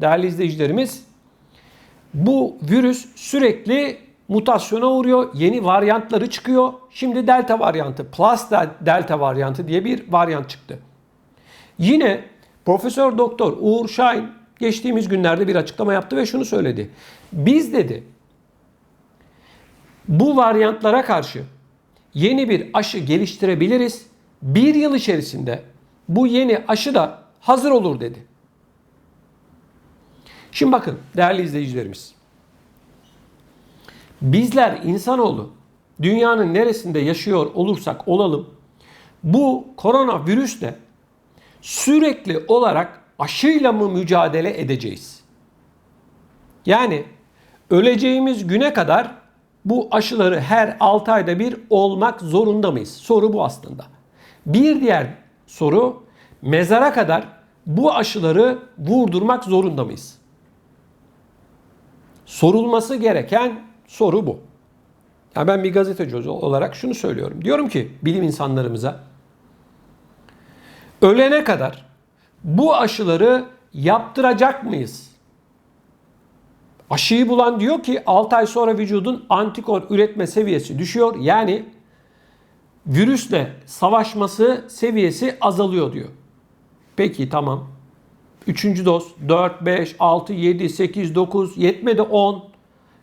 değerli izleyicilerimiz bu virüs sürekli mutasyona uğruyor. Yeni varyantları çıkıyor. Şimdi delta varyantı, plus del- delta varyantı diye bir varyant çıktı. Yine Profesör Doktor Uğur Şahin geçtiğimiz günlerde bir açıklama yaptı ve şunu söyledi. Biz dedi bu varyantlara karşı yeni bir aşı geliştirebiliriz. Bir yıl içerisinde bu yeni aşı da hazır olur dedi. Şimdi bakın değerli izleyicilerimiz. Bizler insanoğlu dünyanın neresinde yaşıyor olursak olalım bu koronavirüsle sürekli olarak aşıyla mı mücadele edeceğiz? Yani öleceğimiz güne kadar bu aşıları her 6 ayda bir olmak zorunda mıyız? Soru bu aslında. Bir diğer soru mezara kadar bu aşıları vurdurmak zorunda mıyız? Sorulması gereken soru bu. Ya ben bir gazeteci olarak şunu söylüyorum. Diyorum ki bilim insanlarımıza ölene kadar bu aşıları yaptıracak mıyız? Aşıyı bulan diyor ki 6 ay sonra vücudun antikor üretme seviyesi düşüyor. Yani virüsle savaşması seviyesi azalıyor diyor. Peki tamam. Üçüncü doz 4, 5, 6, 7, 8, 9, yetmedi 10.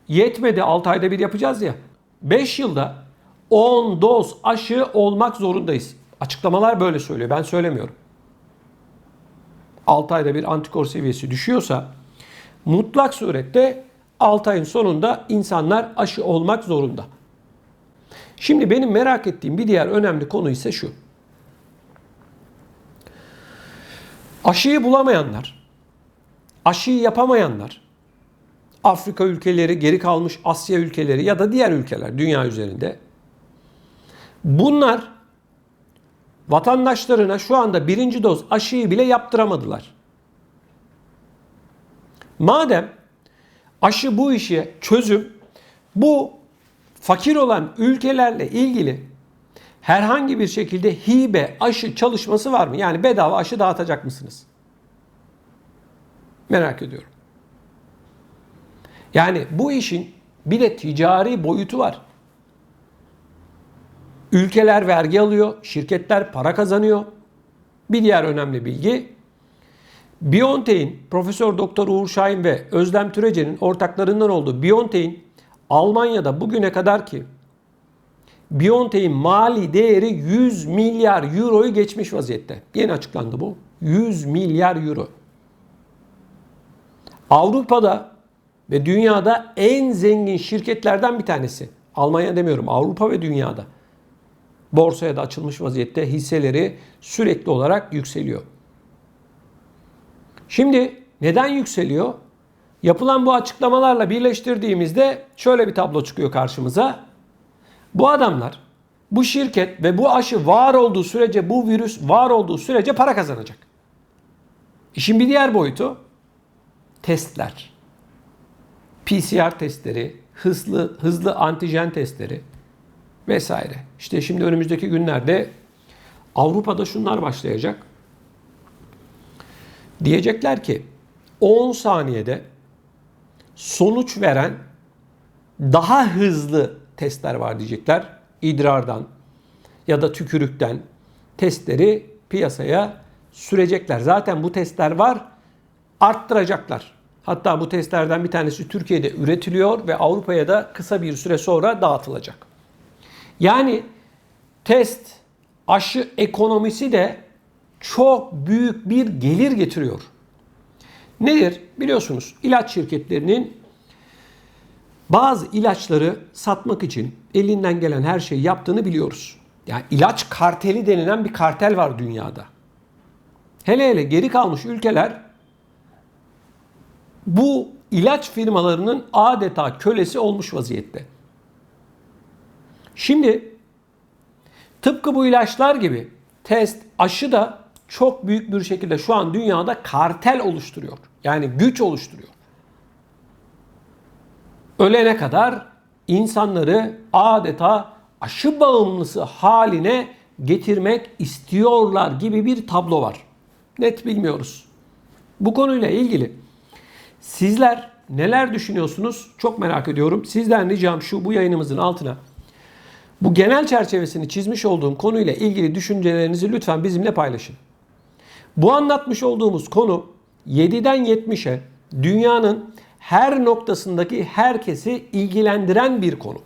Yetmedi 6 ayda bir yapacağız ya. 5 yılda 10 doz aşı olmak zorundayız. Açıklamalar böyle söylüyor. Ben söylemiyorum. 6 ayda bir antikor seviyesi düşüyorsa mutlak surette 6 ayın sonunda insanlar aşı olmak zorunda. Şimdi benim merak ettiğim bir diğer önemli konu ise şu. Aşıyı bulamayanlar, aşıyı yapamayanlar, Afrika ülkeleri, geri kalmış Asya ülkeleri ya da diğer ülkeler dünya üzerinde bunlar vatandaşlarına şu anda birinci doz aşıyı bile yaptıramadılar. Madem aşı bu işe çözüm, bu fakir olan ülkelerle ilgili herhangi bir şekilde hibe aşı çalışması var mı? Yani bedava aşı dağıtacak mısınız? Merak ediyorum. Yani bu işin bir de ticari boyutu var. Ülkeler vergi alıyor, şirketler para kazanıyor. Bir diğer önemli bilgi BioNTech'in Profesör Doktor Uğur Şahin ve Özlem Türece'nin ortaklarından olduğu BioNTech'in Almanya'da bugüne kadar ki BioNTech'in mali değeri 100 milyar euroyu geçmiş vaziyette. Yeni açıklandı bu. 100 milyar euro. Avrupa'da ve dünyada en zengin şirketlerden bir tanesi. Almanya demiyorum, Avrupa ve dünyada. Borsaya da açılmış vaziyette hisseleri sürekli olarak yükseliyor. Şimdi neden yükseliyor? Yapılan bu açıklamalarla birleştirdiğimizde şöyle bir tablo çıkıyor karşımıza. Bu adamlar, bu şirket ve bu aşı var olduğu sürece, bu virüs var olduğu sürece para kazanacak. İşin bir diğer boyutu testler. PCR testleri, hızlı hızlı antijen testleri vesaire. İşte şimdi önümüzdeki günlerde Avrupa'da şunlar başlayacak. Diyecekler ki 10 saniyede sonuç veren daha hızlı testler var diyecekler. İdrardan ya da tükürükten testleri piyasaya sürecekler. Zaten bu testler var. Arttıracaklar. Hatta bu testlerden bir tanesi Türkiye'de üretiliyor ve Avrupa'ya da kısa bir süre sonra dağıtılacak. Yani test, aşı ekonomisi de çok büyük bir gelir getiriyor. Nedir? Biliyorsunuz ilaç şirketlerinin bazı ilaçları satmak için elinden gelen her şeyi yaptığını biliyoruz. Yani ilaç karteli denilen bir kartel var dünyada. Hele hele geri kalmış ülkeler bu ilaç firmalarının adeta kölesi olmuş vaziyette. Şimdi tıpkı bu ilaçlar gibi test, aşı da çok büyük bir şekilde şu an dünyada kartel oluşturuyor. Yani güç oluşturuyor. Ölene kadar insanları adeta aşı bağımlısı haline getirmek istiyorlar gibi bir tablo var. Net bilmiyoruz. Bu konuyla ilgili Sizler neler düşünüyorsunuz? Çok merak ediyorum. Sizden ricam şu bu yayınımızın altına bu genel çerçevesini çizmiş olduğum konuyla ilgili düşüncelerinizi lütfen bizimle paylaşın. Bu anlatmış olduğumuz konu 7'den 70'e dünyanın her noktasındaki herkesi ilgilendiren bir konu.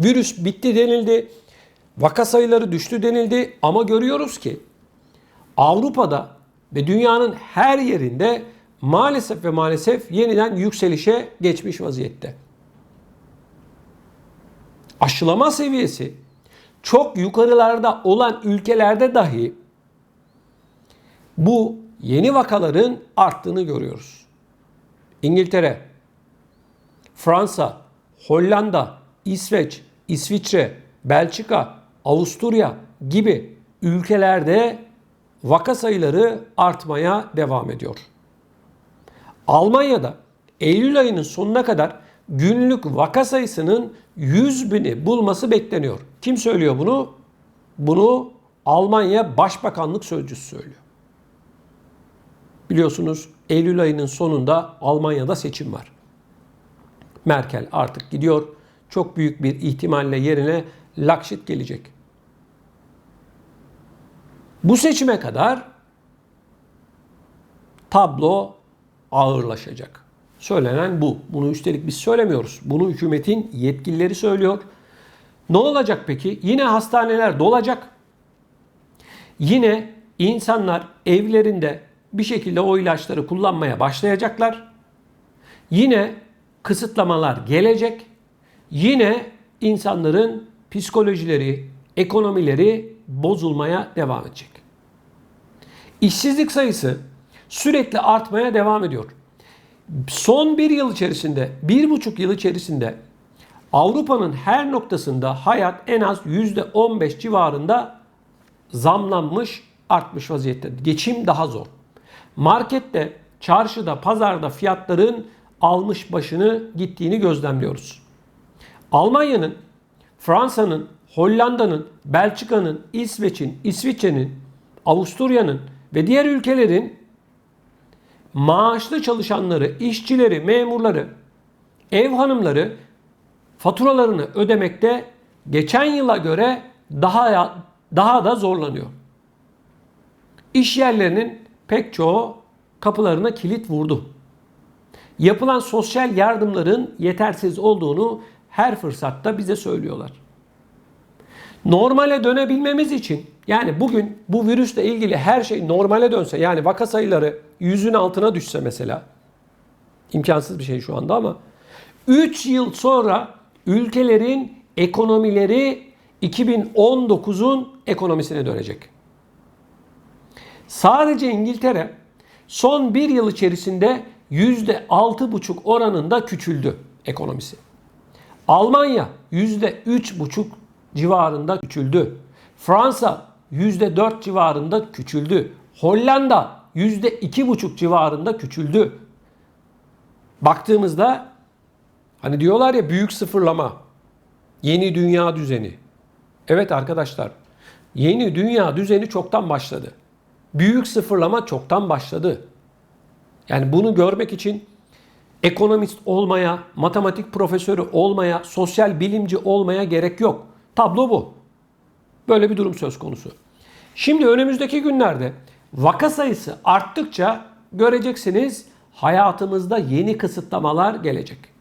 Virüs bitti denildi, vaka sayıları düştü denildi ama görüyoruz ki Avrupa'da ve dünyanın her yerinde maalesef ve maalesef yeniden yükselişe geçmiş vaziyette. Aşılama seviyesi çok yukarılarda olan ülkelerde dahi bu yeni vakaların arttığını görüyoruz. İngiltere, Fransa, Hollanda, İsveç, İsviçre, Belçika, Avusturya gibi ülkelerde vaka sayıları artmaya devam ediyor. Almanya'da Eylül ayının sonuna kadar günlük vaka sayısının 100 bini bulması bekleniyor. Kim söylüyor bunu? Bunu Almanya Başbakanlık Sözcüsü söylüyor. Biliyorsunuz Eylül ayının sonunda Almanya'da seçim var. Merkel artık gidiyor. Çok büyük bir ihtimalle yerine Lakşit gelecek. Bu seçime kadar tablo ağırlaşacak. Söylenen bu. Bunu üstelik biz söylemiyoruz. Bunu hükümetin yetkilileri söylüyor. Ne olacak peki? Yine hastaneler dolacak. Yine insanlar evlerinde bir şekilde o ilaçları kullanmaya başlayacaklar. Yine kısıtlamalar gelecek. Yine insanların psikolojileri, ekonomileri bozulmaya devam edecek. İşsizlik sayısı sürekli artmaya devam ediyor. Son bir yıl içerisinde, bir buçuk yıl içerisinde Avrupa'nın her noktasında hayat en az %15 civarında zamlanmış, artmış vaziyette. Geçim daha zor. Markette, çarşıda, pazarda fiyatların almış başını gittiğini gözlemliyoruz. Almanya'nın, Fransa'nın, Hollanda'nın, Belçika'nın, İsveç'in, İsviçre'nin, Avusturya'nın ve diğer ülkelerin maaşlı çalışanları, işçileri, memurları, ev hanımları faturalarını ödemekte geçen yıla göre daha daha da zorlanıyor. İş yerlerinin pek çoğu kapılarına kilit vurdu. Yapılan sosyal yardımların yetersiz olduğunu her fırsatta bize söylüyorlar. Normale dönebilmemiz için yani bugün bu virüsle ilgili her şey normale dönse yani vaka sayıları yüzün altına düşse mesela imkansız bir şey şu anda ama 3 yıl sonra ülkelerin ekonomileri 2019'un ekonomisine dönecek. Sadece İngiltere son bir yıl içerisinde %6,5 oranında küçüldü ekonomisi. Almanya %3,5 civarında küçüldü. Fransa %4 civarında küçüldü. Hollanda %2,5 civarında küçüldü. Baktığımızda hani diyorlar ya büyük sıfırlama, yeni dünya düzeni. Evet arkadaşlar, yeni dünya düzeni çoktan başladı. Büyük sıfırlama çoktan başladı. Yani bunu görmek için ekonomist olmaya, matematik profesörü olmaya, sosyal bilimci olmaya gerek yok. Tablo bu. Böyle bir durum söz konusu. Şimdi önümüzdeki günlerde vaka sayısı arttıkça göreceksiniz hayatımızda yeni kısıtlamalar gelecek.